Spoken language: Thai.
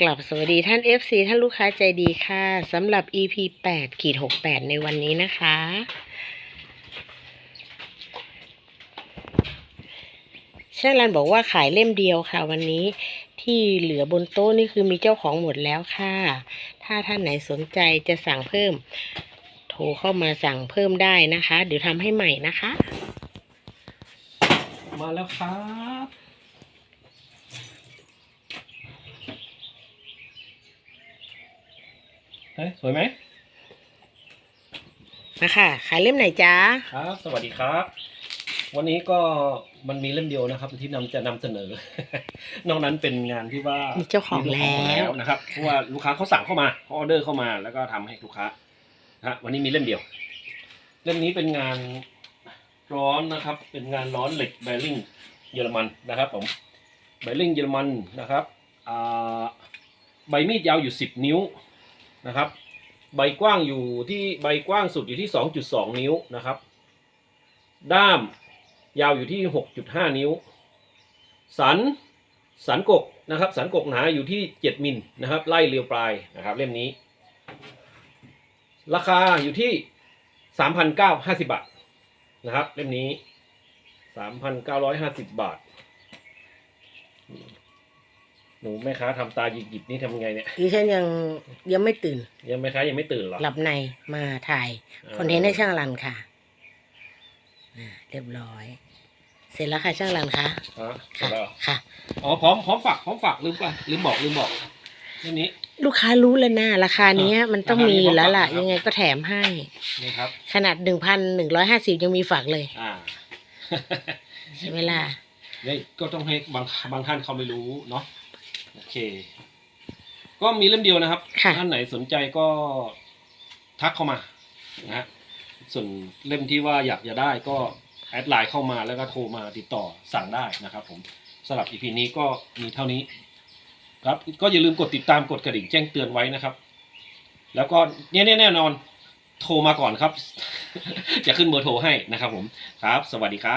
กลับสวัสดีท่าน FC ท่านลูกค้าใจดีค่ะสำหรับ EP 8ขีด68 ในวันนี้นะคะ ช่างรันบอกว่าขายเล่มเดียวค่ะ วันนี้ที่เหลือบนโต๊ะนี่คือมีเจ้าของหมดแล้วค่ะ ถ้าท่านไหนสนใจจะสั่งเพิ่ม โทรเข้ามาสั่งเพิ่มได้นะคะ เดี๋ยวทำให้ใหม่นะคะ มาแล้วครับ เฮ้ยสวยไหมนะคะขายเล่มไหนจ๊ะครับ สวัสดีครับ วันนี้ก็มันมีเล่มเดียวนะครับ ที่นำจะนำเสนอ นอกนั้นเป็นงานที่ว่ามีเจ้าของมีแล้วนะครับเพราะว่าลูกค้าเขาสั่งเข้ามาเขาออเดอร์เข้ามาแล้วก็ทำให้ลูกค้านะฮะวันนี้มีเล่มเดียว เล่มนี้เป็นงานร้อนนะครับ เป็นงานร้อนเหล็กแบริ่งเยอรมันนะครับผมแบริ่งเยอรมันนะครับอ่าใบมีดยาวอยู่10นิ้ว นะครับ ใบกว้างอยู่ที่ใบกว้างสุดอยู่ที่ 2.2 นิ้วนะครับ ด้ามยาวอยู่ที่ 6.5 นิ้ว สันสันกกนะครับ สันกกหนาอยู่ที่ 7 มิลนะครับ ไล่เรียวปลายนะครับ เล่มนี้ ราคาอยู่ที่ 3,950 บาทนะครับ เล่มนี้ 3,950 บาท นูแม่ค้าทำตาหยิกๆนี่ทำไงเนี่ยดิฉันยังยังไม่ตื่น ยังแม่ค้ายังไม่ตื่นเหรอหลับในมาถ่ายคอนเทนต์ให้ช่างรันค่ะอ่าเรียบร้อย เสร็จแล้วค่ะช่างรันคะฮะเสร็ค่ะจแล้วเหรอค่ะ อ๋อพร้อมพร้อมฝากพร้อมฝากลืมไปลืมบอกลืมบอกเรื่องนี้ ลูกค้ารู้แล้วนะราคาเนี้ยมันต้องมีอยู่แล้วล่ะราคานี้ยังไงก็แถมให้ นี่ครับ ขนาดหนึ่งพันหนึ่งร้อยห้าสิบยังมีฝากเลยอ่า ใช่ไหมล่ะนี่ก็ต้องให้บางบางท่านเขาไม่รู้เนาะ โอเค ก็มีเล่มเดียวนะครับ ค่ะ ท่านไหนสนใจก็ทักเข้ามานะฮะส่วนเล่มที่ว่าอยากจะได้ก็แอดไลน์เข้ามาแล้วก็โทรมาติดต่อสั่งได้นะครับผมสำหรับ EP นี้ก็มีเท่านี้ ครับก็อย่าลืมกดติดตามกดกระดิ่งแจ้งเตือนไว้นะครับ แล้วก็เนี่ยแน่นอนโทรมาก่อนครับ จะขึ้นเบอร์โทรให้นะครับผมครับ สวัสดีครับ